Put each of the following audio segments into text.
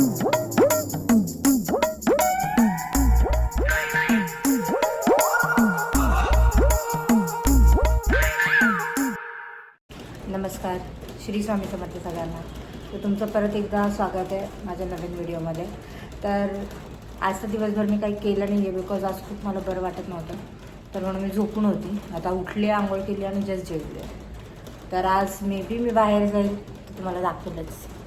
नमस्कार श्री स्वामी समर्थ सगळ्यांना. तर तुमचं परत एकदा स्वागत आहे माझ्या नवीन व्हिडिओमध्ये. तर आजचा दिवसभर मी काही केलं नाही आहे बिकॉज आज खूप मला बरं वाटत नव्हतं. तर म्हणून मी झोपून होती. आता उठली आंघोळ केली आणि जस्ट जेवले. तर आज मे बी मी बाहेर जाईल तुम्हाला दाखवलंच.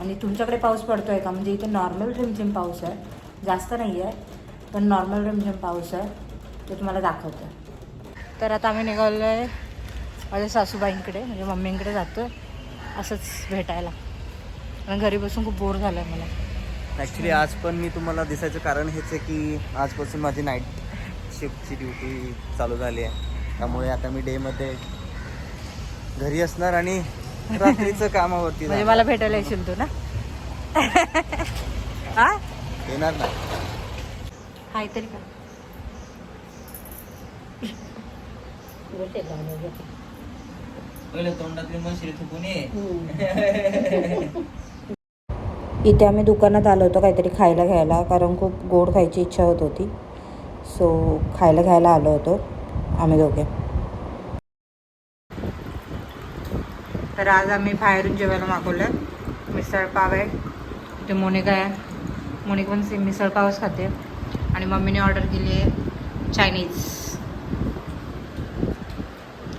आणि तुमच्याकडे पाऊस पडतो आहे का? म्हणजे इथे नॉर्मल रिमझिम पाऊस आहे. जास्त नाही आहे पण नॉर्मल रिमझिम पाऊस आहे. ते तुम्हाला दाखवतं. तर आता आम्ही निघालो आहे माझ्या सासूबाईंकडे म्हणजे मम्मींकडे जातो आहे असंच भेटायला. कारण घरी बसून खूप बोर झालं आहे मला. ॲक्च्युली आज पण मी तुम्हाला दिसायचं कारण हेच आहे की आजपासून माझी नाईट शिफ्टची ड्युटी चालू झाली आहे. त्यामुळे आता मी डेमध्ये घरी असणार आणि रात्रीचं कामावरती म्हणजे. मला भेटायला येशील तू ना? हा? येणार ना हाय तरी का? तोंडातली मशिरी थुकून ये. इथे आम्ही दुकानात आलो होतो काहीतरी खायला घ्यायला कारण खूप गोड खायची इच्छा होत होती. सो खायला घ्यायला आलो होतो आम्ही दोघे. तर आज आम्ही बाहेरून जेवायला मागवलं मिसळपाव आहे. इथे मोनिका आहे. मोनिका पण सेम मिसळपावच खाते. आणि मम्मीने ऑर्डर केली आहे चायनीज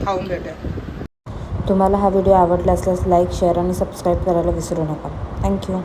खाऊन भेटूया तुम्हाला हा व्हिडिओ आवडला असल्यास लाईक शेअर आणि सबस्क्राईब करायला विसरू नका. थँक्यू